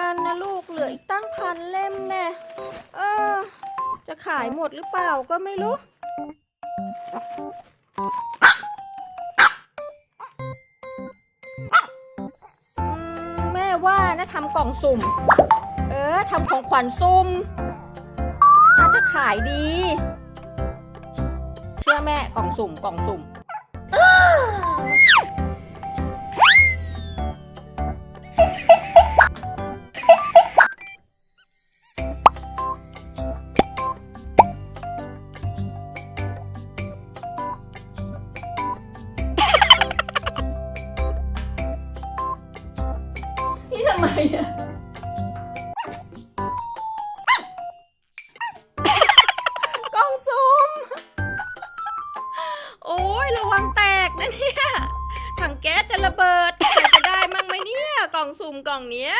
กันนะลูกเหลืออีกตั้งพันเล่มแน่เออ จะขายหมดหรือเปล่าก็ไม่รู้ แม่ว่านะทำกล่องสุ่ม เออทำของขวัญสุ่มน่าจะขายดี เชื่อแม่กล่องสุ่มกล่องสุ่ม นี่ทำไมอะกล้องซูม โอ้ยระวังแตกนะเนี่ย ถังแก๊สจะระเบิดใครจะได้มั่งไหมเนี่ย กล่องซูมกล่องเนี้ย